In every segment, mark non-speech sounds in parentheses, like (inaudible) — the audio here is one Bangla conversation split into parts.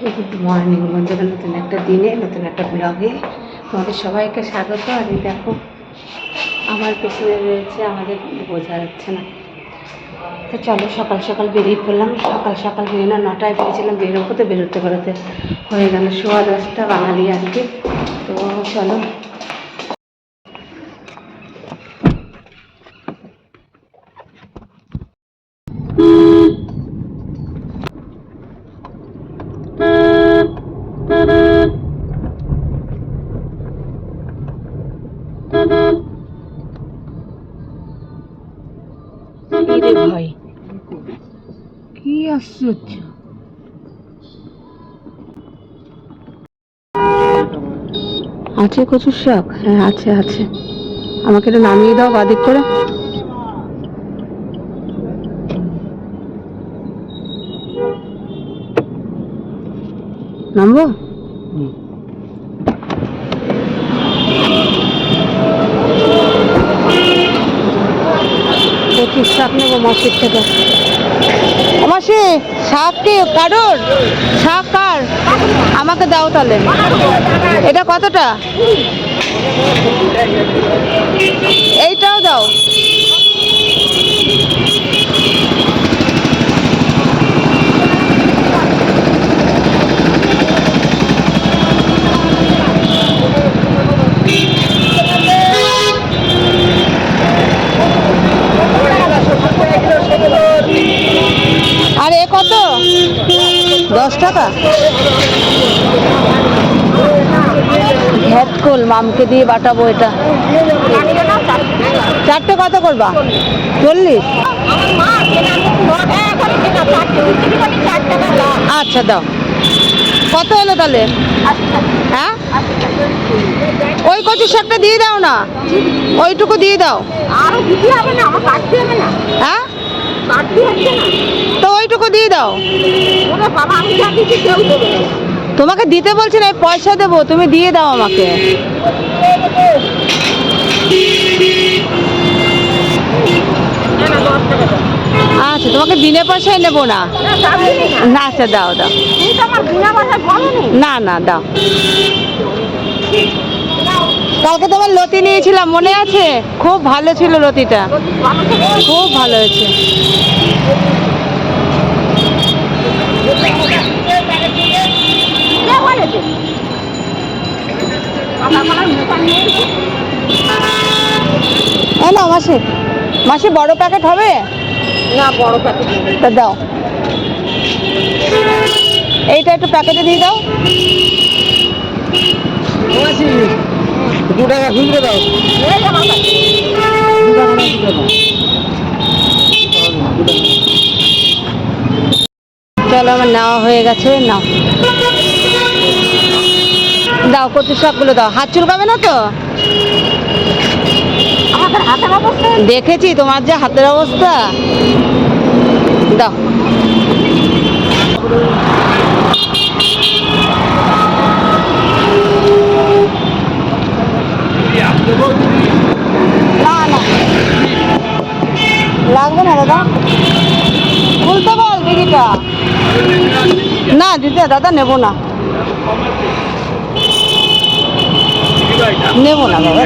গুড মর্নিং বন্ধুরা নতুন একটা দিনে, নতুন একটা ব্লগে তোমাদের সবাইকে স্বাগত। আর এই দেখো, আমার পেছনে রয়েছে, আমাদের বোঝা যাচ্ছে না। তো চলো, সকাল সকাল বেরিয়ে পড়লাম। সকাল সকাল বেরিয়ে না নটায় বেরিয়েছিলাম, বেরোবো তো বেরোতে বেরোতে হয়ে গেল। সোয়া দশটা বাঙালি আর কি তো চলো রে ভাই কি আছে কচুর শাক? হ্যাঁ আছে আছে। আমাকে এটা নামিয়ে দাও বাদিক করে। নামবো? কচুর শাক নেব, মাসির থেকে মাসি শাক কি কারোর শাক কার? আমাকে দাও তাহলে। এটা কতটা? এইটাও দাও। দশ টাকা? ভ্যাটকোল মামকে দিয়ে বাটাবো এটা। চারটে কত করবা? চল্লিশ? আচ্ছা দাও। কত হলো তাহলে? হ্যাঁ? ওই কচু শাকটা দিয়ে দাও না। ওইটুকু দিয়ে দাও। হ্যাঁ? তো ওইটুকু দিয়ে দাও। ওরে বাবা আমি যা দিচ্ছি কেউ দেবে। না। তোমাকে দিতে বলছি না পয়সা দেবো তুমি দিয়ে দাও আমাকে। না না দশ টাকা দাও। আচ্ছা তোমাকে বিনা পয়সায় নেব না। না যাবি না। না আচ্ছা দাও দাও। তুই তো আমার বিনা পয়সায় বলো নি না না দাও। কালকে তোমার লতি নিয়েছিলাম মনে আছে? খুব ভালো ছিল লতিটা। খুব ভালো হয়েছে। না মাসি মাসি বড় প্যাকেট হবে। না বড় প্যাকেট। তা দাও এইটা একটু প্যাকেটে দিয়ে দাও। দু টাকা খুচরো দাও এই আমার কাছে দু টাকা না দু টাকা চলো আমার নেওয়া হয়ে গেছে নাও। দাও কচু শাকগুলো দাও। হাত চুলকাবে না তো? দেখেছি তোমার যে হাতের অবস্থা। দাও। না না। লাগবে না দাদা। খুলতে বল দিদিটা। না দিদি দাদা, নেব না। নেব না, দাদা,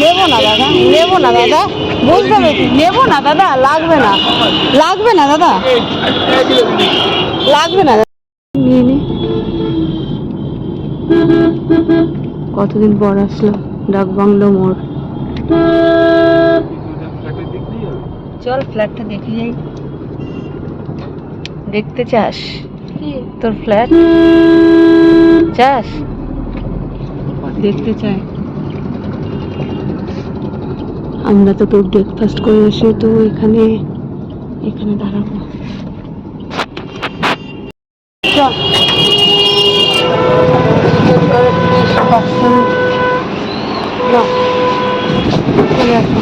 নেব। না, দাদা, নেব না, দাদা। বুঝতে পেরেছি। নেব না, দাদা, লাগবে না। লাগবে না, দাদা। লাগবে না নিয়ে নে। কতদিন পর আসলো ডাক বাংলো মোড়? চল ফ্ল্যাটটা দেখে যাই। দেখতে চাস? তোর ফ্ল্যাট চাস? দেখতে চাই। আমরা তো তোর ব্রেকফাস্ট করে এসে তো এখানে এখানে দাঁড়াবো। চল চল। চলে আসো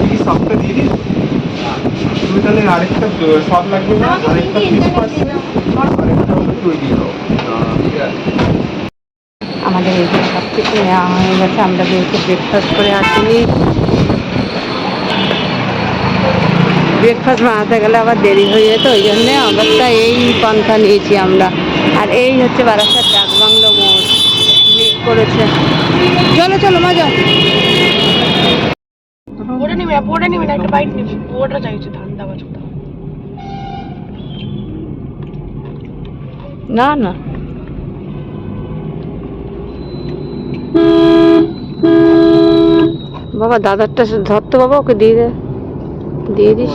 কি সবটা দিয়ে দিই তুমি তাহলে আরেকটা আহ, সব লাগবে না আরেকটা পিস পাচ্ছি আরেকটা হলো তৈরি আমাদের এই সব কিছু নেওয়া হয়ে গেছে। আমরা বেরিয়ে ব্রেকফাস্ট করে আসি ব্রেকফাস্ট বানাতে গেলে আবার দেরি হয়ে যেত ওই জন্যে অবস্থা এই পন্থা নিয়েছি আমরা। আর এই হচ্ছে বারাসাত ডাকবাংলো মোড়। মেঘ করেছে। চলো চলো মজা। পড়ে নিবি না পড়ে নিবি না একটা বাইট নিবি। ওটা চাইছে ঠান্ডা বাজুটা না না। বাবা, দাদারটা ধরতো বাবা, ওকে দিয়ে দিয়ে দিস।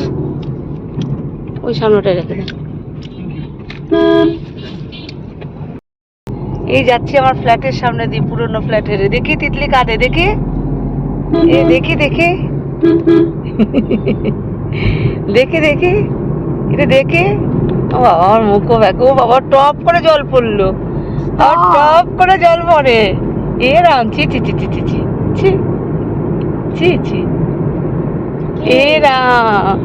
ওই সামনেটায় রেখে দে। এই যাচ্ছি আমার ফ্ল্যাটের সামনে দিয়ে, পুরনো ফ্ল্যাটের। দেখি, তিতলি কাঁদে দেখি। এ দেখি দেখি। দেখি দেখি। এটা দেখে। বাবা আমার মুখও ব্যাক। ও বাবা টপ করে জল পড়ল। আর টপ করে জল পড়ে। এ রাম ছি ছি ছি ছি ছি ছি ছি ছি ছি। এ রাম।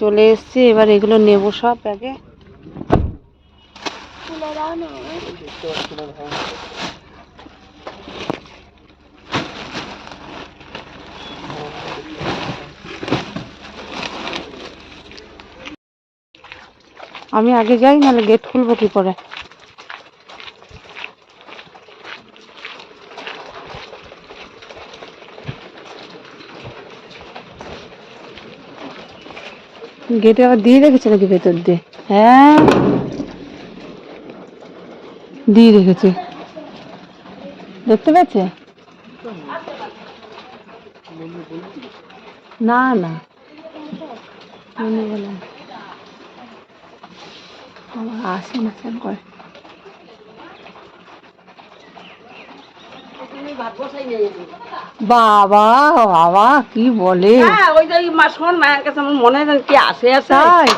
চলে এসেছি এবার এগুলো নেব সব ব্যাগে। আমি আগে যাই, নাহলে গেট খুলবো কি করে? গেটে আবার দিয়ে রেখেছে নাকি ভেতর দিয়ে? হ্যাঁ। দিয়ে রেখেছে। দেখতে পাচ্ছে না না। মনে বলে না। আমার আসে না স্নান করে। বাবা বাবা কি বলে? হ্যাঁ ওই যে মা শোন মায়ের কাছে আমার মনে হয় কি আসে আসে।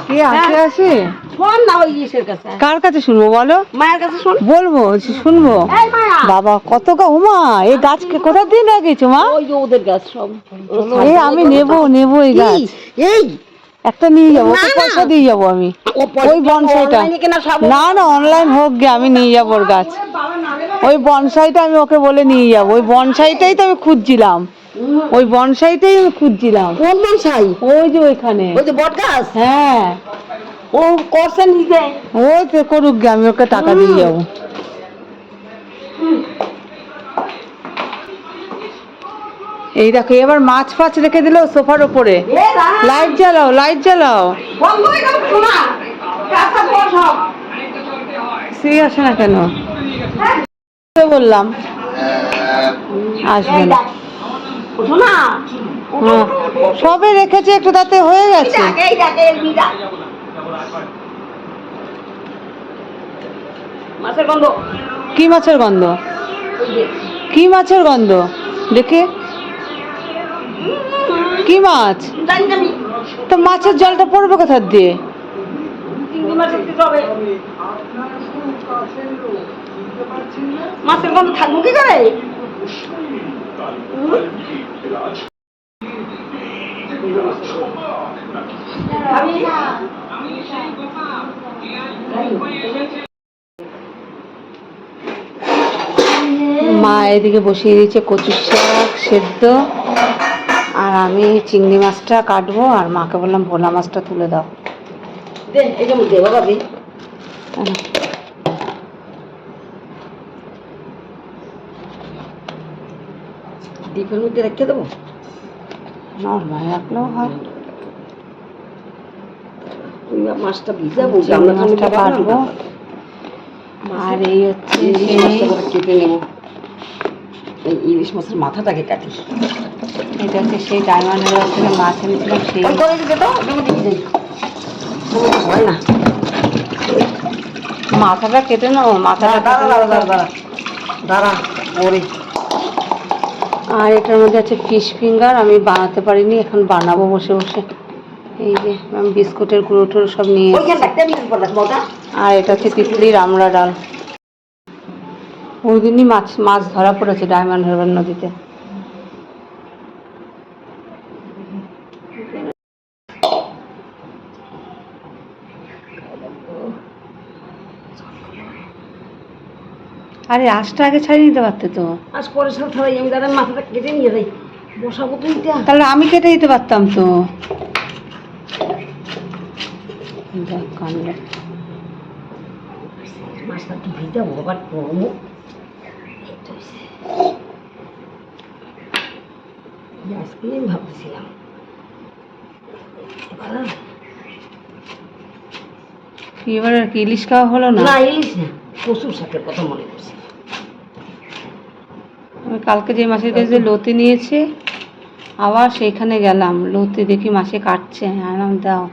কে আসে হ্যাঁ। আসে শোন না ওই ইসের কাছে। কার কাছে শুনব বলো? মায়ের কাছে শোন। বলব শুনব। বাবা কত গা উমা এই গাছকে কোথা দিয়ে লাগিয়েছো মা? ওই যে ওদের গাছ সব। এই আমি নেব নেব এই গাছ। এই একটা নিয়ে যাব ওকে পয়সা দিয়ে যাব আমি। ওই বনসাইটা। না না অনলাইন হোক গে আমি নিয়ে যাব ওর গাছ। ওই বনসাইটা আমি ওকে বলে নিয়ে যাব। ওই বনসাইটাই তো আমি খুঁজছিলাম। ওই বনসাইটাই আমি খুঁজছিলাম। কোন বনসাই? ওই যে ওইখানে। ওই যে বট গাছ? হ্যাঁ। ও করছে নিজে? ওই তো করুক গে আমি ওকে টাকা দিয়ে যাব। এই দেখো এবার মাছ ফাছ রেখে দিল সোফার ওপরে লাইট জ্বালাও লাইট জ্বালাও। আসে না কেন? বললাম আসবে হ্যাঁ, সবে রেখেছে একটু তাতে হয়ে গেছে। কি মাছের গন্ধ? কি মাছের গন্ধ? দেখে। কি মাছ? তো মাছের জলটা পড়বে কোথার দিয়ে? মাছের গন্ধ থাকব কি করে? মা এদিকে বসিয়ে দিয়েছে কচু শাক সেদ্ধ। আর আমি চিংড়ি মাছটা কাটবো আর মাকে বললাম ভোলা মাছটা তুলে দাও? ডিপের মধ্যে রেখে দেবো? নর্মাল রাখলেও হয়। মাছটা ভিজাবো মাছটা কাটবো। আর এই হচ্ছে কেটে নেব। এই ইলিশ মাছের মাথাটাকে কাটি। এটা হচ্ছে সেই ডায়মন্ডের থেকে মাছ এনেছিলাম সেই করে দিতে তো হয় না। মাথাটা কেটে নাও মাথাটা দাঁড়া দাঁড়া দাঁড়া দাঁড়া ওরে। আর এটার মধ্যে আছে ফিশ ফিঙ্গার আমি বানাতে পারিনি এখন বানাবো বসে বসে। এই যে আমি বিস্কুটের গুঁড়ো টুড়ো সব নিয়ে আর এটা হচ্ছে তিতলির আমড়া ডাল। ওই দিনই মাছ মাছ ধরা পড়েছে ডায়মন্ড হারবার নদীতে। আরে আঁশটা আগে ছাড়িয়ে নিতে পারতে তো। আজ পরে থালাই আমি দাদার মাথাটা কেটে নিয়ে যাই। বসাবো তো তাহলে আমি কেটে দিতে পারতাম তো। মাছটা একটু ভিজাবো আবার গরমও ভাবছিলাম। এবার আর কি ইলিশ খাওয়া হলো না? না ইলিশ না কচুর শাকের কথা মনে করছি আমি কালকে যে মাসের কাছে যে লতি নিয়েছে আবার সেইখানে গেলাম। লতি দেখি মাসে কাটছে। আনাম দাও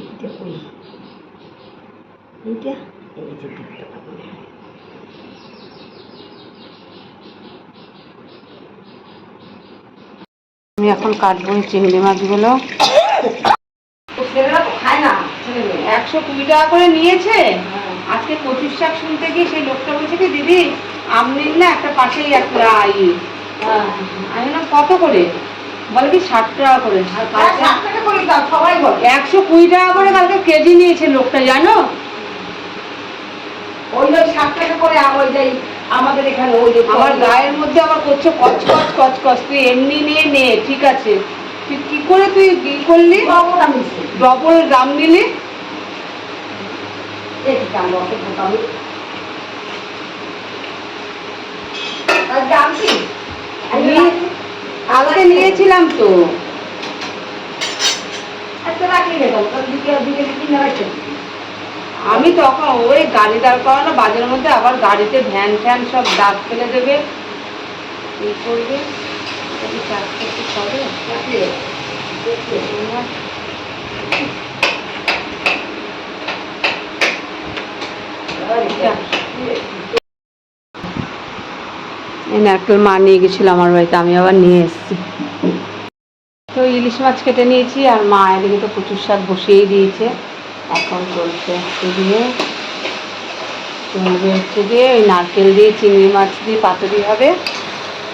এইটা কই এইটা এই যে দুধটা পাবো আমি এখন কাটবো এই চিংড়ি মাছগুলো। একশো কুড়ি টাকা করে নিয়েছে। আজকে পঁচিশ শাক শুনতে গিয়ে সেই লোকটা বলছে কি দিদি আপনি না একটা পাশেই একটা ই। হ্যাঁ। আমি না কত করে? বলে কি ষাট টাকা করে। বলে। একশো কুড়ি টাকা করে কালকে কেজি নিয়েছে লোকটা জানো? ওই ষাট টাকা করে ওই যে আমাদের এখানে ওই আমার গায়ের মধ্যে আমার করছে কচকচ কচকচ তুই এমনি নিয়ে নে ঠিক আছে। তুই কি করে তুই কি করলি? ডবল দাম নিলি? কালকে নিয়েছিলাম তো। আজকে রাখি রে দাও দিকে দিকে কিনে রাখছে আমি তখন ওই গাড়ি দাঁড় করানো, বাজারের মধ্যে আবার গাড়িতে ভ্যান ফ্যান সব দাগ ফেলে দেবে। এই করবে নারকেল মা নিয়ে গেছিল আমার বাড়িতে, আমি আবার নিয়ে এসেছি। তো ইলিশ মাছ কেটে নিয়েছি, আর মা এদিকে তো প্রচুর শাক বসিয়েই দিয়েছে। এখন চলছে হচ্ছে দিয়ে। চলবে হচ্ছে দিয়ে, ওই নারকেল দিয়ে, চিংড়ি মাছ দিয়ে পাতুরি হবে।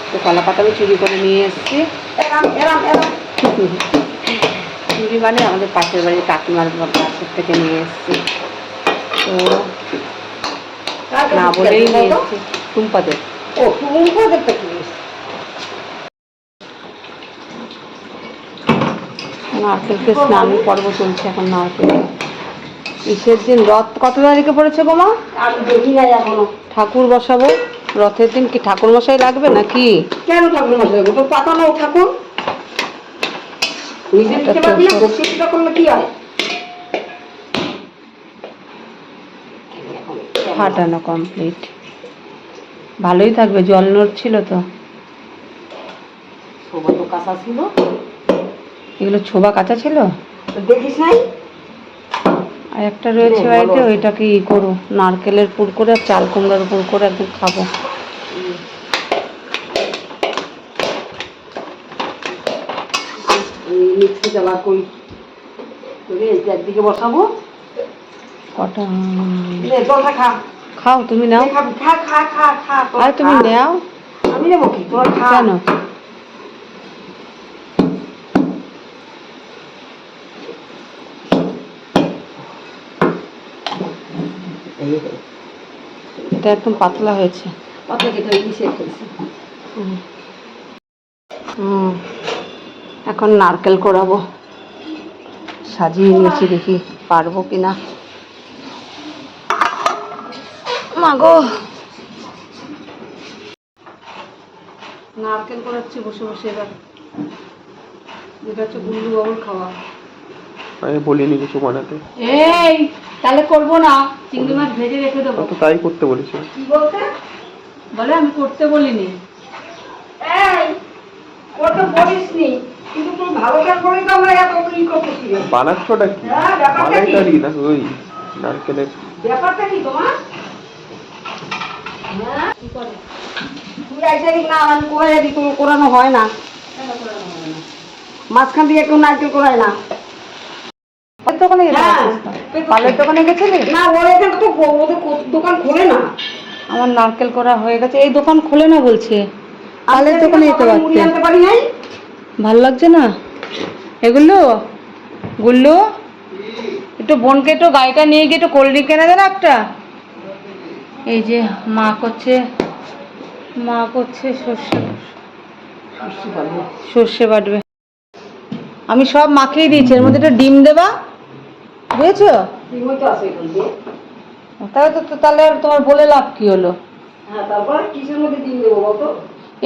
তো কলা পাতা আমি চুরি করে নিয়ে এসেছি। চুরি মানে আমাদের পাশের বাড়ির কাকিমার গাছের থেকে নিয়ে এসেছি। তো না বলেই নিয়ে এসেছি। টুম্পাদের। ও কোথায় থেকে নারকেলকে স্নান পর্ব চলছে এখন নারকেল ইসের দিন রথ কত তারিখে পড়েছে গো মা আমি দেখি ঠাকুর বসাবো। রথের দিন কি ঠাকুর মশাই লাগবে নাকি? কেন ঠাকুর মশাই তো পাতা নাও ঠাকুর। নিজে দিতে পারবি না সব- করলে কি হয়? ফাটানো কমপ্লিট ভালোই থাকবে জল নড়ছিল তো। সবার তো কাঁচা ছিল। এগুলো ছোবা কাঁচা ছিল? দেখিস নাই? আর একটা রয়েছে বাড়িতে। ওইটাকে ই করো নারকেলের পুর করে আর চাল কুমড়ার পুর করে একদম খাব। মিক্সি চালা করি একদিকে বসাবো। কটা? খা খাও তুমি নাও। খা খা খা খা তোরা তুমি। নাও। আমি নেব কি? তোর খা। কেন এটা একদম পাতলা হয়েছে। পাতা কেটে মিশে ফেলছি এখন নারকেল কোড়াবো। সাজিয়ে নিয়েছি দেখি পারব কি না মাগো নারকেল কোড়াচ্ছি বসে বসে এবার। এটা হচ্ছে গুল্লু বাবুর খাওয়া। আমি বলিনি কিছু বানাতে। এই তাহলে করব না। চিংড়ি মাছ ভেজে রেখে দেবো। তো তাই করতে বলেছে। কি বলতে? বলে আমি করতে বলিনি। এই ওর তো বলিস নি কিন্তু তুই ভালো কাজ করে তো আমরা এত ই করতেছি। বানাচ্ছটা কি? হ্যাঁ, কি? মালাইকারি না ওই নারকেলের ব্যাপারটা কি তোমার? হ্যাঁ? কি করে? তুই আইসা না আমি করে দিই তুমি করানো হয় না? মাঝখান দিয়ে কেউ নারকেল করায় না? দোকানে হ্যাঁ। পালের দোকানে গেছিলি? না ওর এখানে তো ওদের দোকান খোলে না। আমার নারকেল করা হয়ে গেছে। এই দোকান খোলে না বলছে। পালের দোকানে যেতে পারতে ভালো লাগছে না? এগুলো? গুল্লো? একটু বোনকে একটু গাড়িটা নিয়ে গিয়ে একটু কোল্ড ড্রিঙ্ক এনে দেন একটা। এই যে মা করছে মা করছে সর্ষে। সর্ষে বাটবে। আমি সব মাখিয়ে দিয়েছি। এর মধ্যে একটু ডিম দেবা। বুঝেছ? তো। তাহলে তো তো তাহলে আর তোমার বলে লাভ কি হলো? হ্যাঁ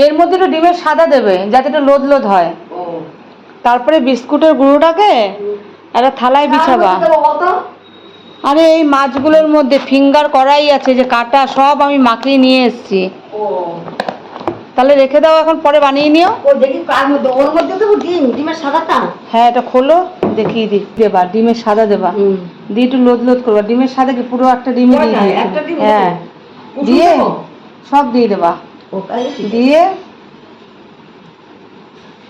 এর মধ্যে একটু ডিমের সাদা দেবে যাতে একটু লোদ লোদ হয়। তারপরে বিস্কুটের গুঁড়োটাকে একটা থালায় বিছাবা। আরে এই মাছগুলোর মধ্যে ফিঙ্গার করাই আছে যে কাটা সব আমি মাখিয়ে নিয়ে এসেছি। তাহলে রেখে দাও এখন পরে বানিয়ে নিও। ও দেখি কার মধ্যে ওর মধ্যে দেবো ডিম ডিমের সাদাটা হ্যাঁ এটা খোলো। দেখিয়ে দিই দেবা ডিমের সাদা দেবা। দিয়ে একটু লোদ লোদ করবা। ডিমের সাদা কি? পুরো একটা ডিমই দিয়ে। হ্যাঁ। দিয়ে সব দিয়ে দেবা? দিয়ে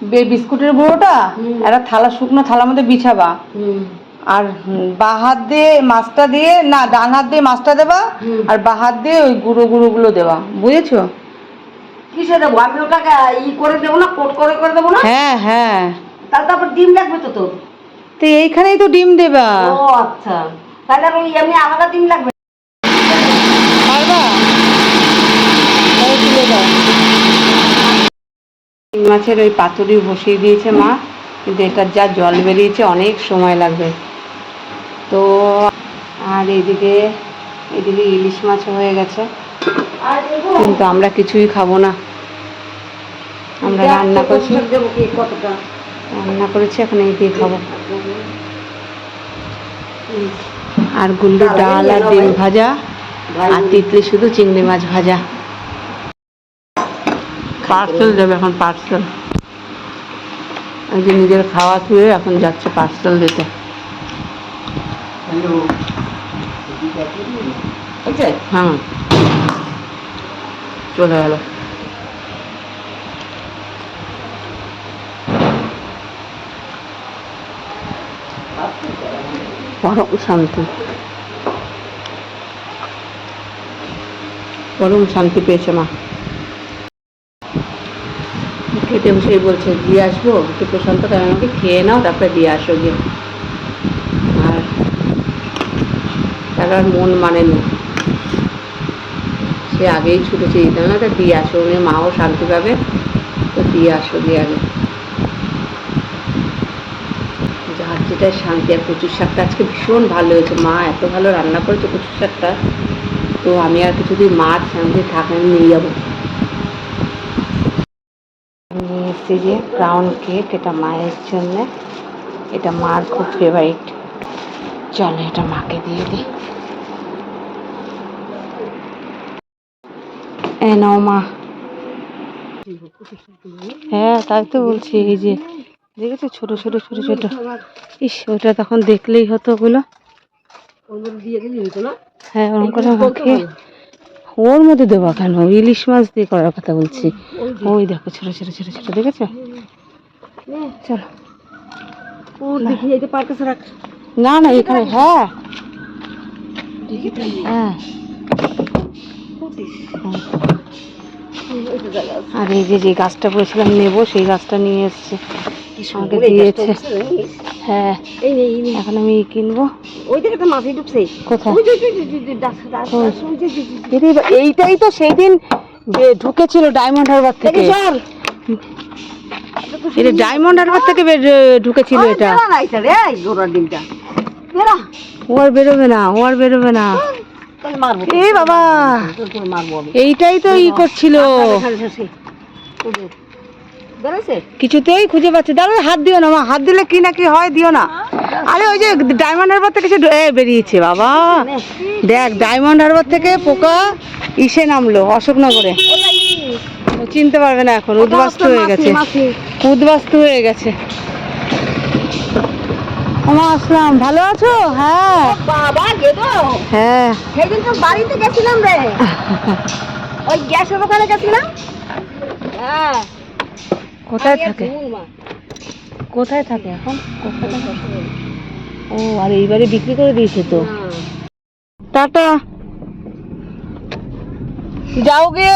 বে- বিস্কুটের গুঁড়োটা একটা থালা শুকনো থালার মধ্যে বিছাবা। আর বা হাত দিয়ে মাছটা দিয়ে না ডান হাত দিয়ে মাছটা দেবা আর বা হাত দিয়ে ওই গুঁড়ো গুঁড়ো গুলো দেবা। বুঝেছ? কিসে দেবো? আমি ওটাকে ই করে দেবো না কোট করে করে দেবো না? হ্যাঁ হ্যাঁ। তাহলে তারপর ডিম লাগবে তো তোর। তো এইখানেই তো ডিম দেবা। ও আচ্ছা। তাহলে ওই এমনি আলাদা ডিম লাগবে। পারবা? তুলে দাও। মাছের ওই পাতুরি বসিয়ে দিয়েছে মা। কিন্তু এটার যা জল বেরিয়েছে অনেক সময় লাগবে। তো আর এদিকে এদিকে ইলিশ মাছ হয়ে গেছে। কিন্তু আমরা কিছুই খাব না। আমরা রান্না করছি। কতটা। রান্না করেছি এখন এই দিয়ে খাব। আর গুল্লু ডাল আর ডিম ভাজা আর তিতলি শুধু চিংড়ি মাছ ভাজা। পার্সেল দেবে এখন পার্সেল যে নিজের খাওয়া থুয়ে এখন যাচ্ছে পার্সেল দিতে। হ্যাঁ। চলে গেল। পরম শান্তি। পরম শান্তি পেয়েছে মা। খেতে বসেই বলছে, দিয়ে আসব? একটু প্রশান্ত তাই আমাকে খেয়ে নাও, তারপরে দিয়ে আসো গিয়ে। আর তার আর মন মানেনি সে আগেই ছুটেছে দিতে না তা দিয়ে আসো উনি মাও শান্তি পাবে, তো দিয়ে আসো, দিয়ে আগে যেটাই শান্তি আর কচুর শাকটা। আজকে ভীষণ ভালো হয়েছে। মা এত ভালো রান্না করেছে কচুর শাকটা। তো আমি আর কিছুদিন মাছ শান্তি থাকেন নিয়ে যাব। নিয়ে এসেছি যে ব্রাউন কেক এটা মায়ের জন্য। এটা মার খুব ফেভারিট চলো এটা মাকে দিয়ে দিই। নাও মা। হ্যাঁ তাই তো বলছি, এই যে দেখেছ? ছোট ছোট ছোট ছোট। ইস ওটা তখন দেখলেই হতো ওগুলো। হ্যাঁ ওরকম করে মাখিয়ে ওর মধ্যে দেবো কেন? ইলিশ মাছ দিয়ে করার কথা বলছি। ওই দেখো ছোট ছোট ছোট ছোট দেখেছ? চলো। না না এখানে হ্যাঁ। হ্যাঁ। আর এই যে যে গাছটা বলেছিলাম নেব সেই গাছটা নিয়ে এসছে। আমাকে দিয়েছে। হ্যাঁ এই নে এখন আমি কিনবো? এইটাই তো সেই দিন যে ঢুকেছিল ডায়মন্ড হারবার থেকে। এটা ডায়মন্ড হারবার থেকে ঢুকেছিল এটা। ও আর বেরোবে না ও আর বেরোবে না। এ বাবা এইটাই তো ই করছিল। কিছুতেই খুঁজে পাচ্ছে দাঁড়া হাত দিও না মা হাত দিলে কি না কি হয় দিও না। আরে ওই যে ডায়মন্ড হারবার থেকে কিছু এ, বেরিয়েছে বাবা। দেখ ডায়মন্ড হারবার থেকে পোকা ইসে নামলো অশোকনগরে। চিনতে পারবে না এখন উদ্বাস্তু হয়ে গেছে। উদ্বাস্তু হয়ে গেছে। ওমা আসলাম। ভালো আছো? হ্যাঁ। বাবা গেদো হ্যাঁ। সেদিন তো বাড়িতে গেছিলাম রে। (laughs) ওই গ্যাসের দোকানে গেছিলাম? হ্যাঁ। কোথায় থাকে? কোথায় থাকে এখন? কোথায় ও আর এইবারে বিক্রি করে দিয়েছে তো। টাটা। যাও গে।